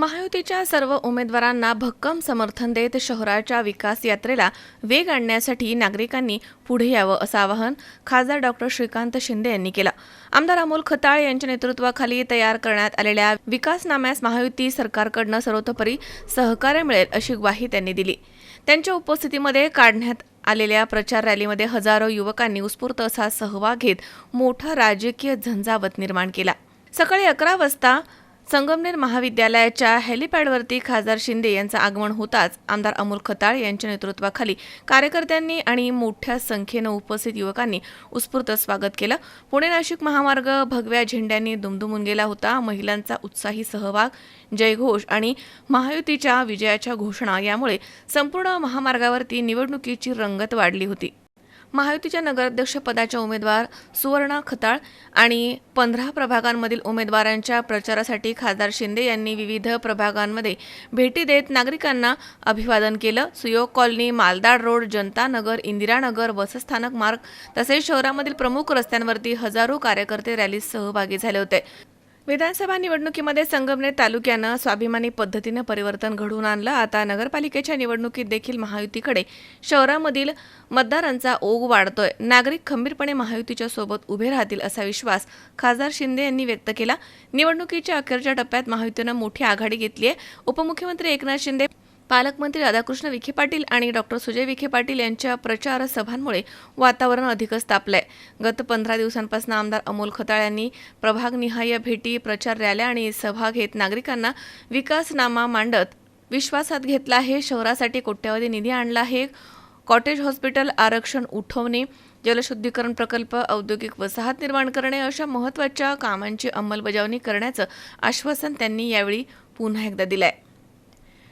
महायुतीच्या सर्व उमेदवारांना भक्कम समर्थन देत शहराच्या विकास यात्रेला वेग आणण्यासाठी नागरिकांनी पुढे यावं असं आवाहन खासदार डॉक्टर श्रीकांत शिंदे यांनी केलं. आमदार अमोल खताळ यांच्या नेतृत्वाखाली तयार करण्यात आलेल्या विकासनाम्यास महायुती सरकारकडनं सर्वतोपरी सहकार्य मिळेल अशी ग्वाही त्यांनी दिली. त्यांच्या उपस्थितीमध्ये काढण्यात आलेल्या प्रचार रॅलीमध्ये हजारो युवकांनी उत्स्फूर्त असा सहभाग घेत मोठा राजकीय झंझावत निर्माण केला. सकाळी अकरा वाजता संगमनेर महाविद्यालयाच्या हेलिपॅडवरती खासदार शिंदे यांचं आगमन होताच आमदार अमोल खताळ यांच्या नेतृत्वाखाली कार्यकर्त्यांनी आणि मोठ्या संख्येनं उपस्थित युवकांनी उत्स्फूर्त स्वागत केलं. पुणे नाशिक महामार्ग भगव्या झेंड्यांनी दुमदुमून गेला होता. महिलांचा उत्साही सहभाग जयघोष आणि महायुतीच्या विजयाच्या घोषणा यामुळे संपूर्ण महामार्गावरती निवडणुकीची रंगत वाढली होती. महायुतीच्या नगराध्यक्षपदाच्या उमेदवार सुवर्णा खताळ आणि पंधरा प्रभागांमधील उमेदवारांच्या प्रचारासाठी खासदार शिंदे यांनी विविध प्रभागांमध्ये भेटी देत नागरिकांना अभिवादन केलं. सुयोग कॉलनी मालदाड रोड जनता नगर इंदिरानगर बसस्थानक मार्ग तसेच शहरामधील प्रमुख रस्त्यांवरती हजारो कार्यकर्ते रॅलीत सहभागी झाले होते. विधानसभा निवडणुकीमध्ये संगमनेर तालुक्यानं स्वाभिमानी पद्धतीनं परिवर्तन घडवून आणलं. आता नगरपालिकेच्या निवडणुकीत देखील महायुतीकडे शहरामधील मतदारांचा ओघ वाढतोय. नागरिक खंबीरपणे महायुतीच्या सोबत उभे राहतील असा विश्वास खासदार शिंदे यांनी व्यक्त केला. निवडणुकीच्या अखेरच्या टप्प्यात महायुतीनं मोठी आघाडी घेतली आहे उपमुख्यमंत्री एकनाथ शिंदे पालकमंत्री राधाकृष्ण विखे पाटील आणि डॉक्टर सुजय विखे पाटील यांच्या प्रचार सभांमुळे वातावरण अधिकच तापलंय गत पंधरा दिवसांपासून आमदार अमोल खताळ यांनी प्रभागनिहाय भेटी प्रचार रॅल्या आणि सभा घेत नागरिकांना विकासनामा मांडत विश्वासात घेतला आहे. शहरासाठी कोट्यवधी निधी आणला आहे. कॉटेज हॉस्पिटल आरक्षण उठवणे जलशुद्धीकरण प्रकल्प औद्योगिक वसाहत निर्माण करणे अशा महत्त्वाच्या कामांची अंमलबजावणी करण्याचं आश्वासन त्यांनी यावेळी पुन्हा एकदा दिलंय.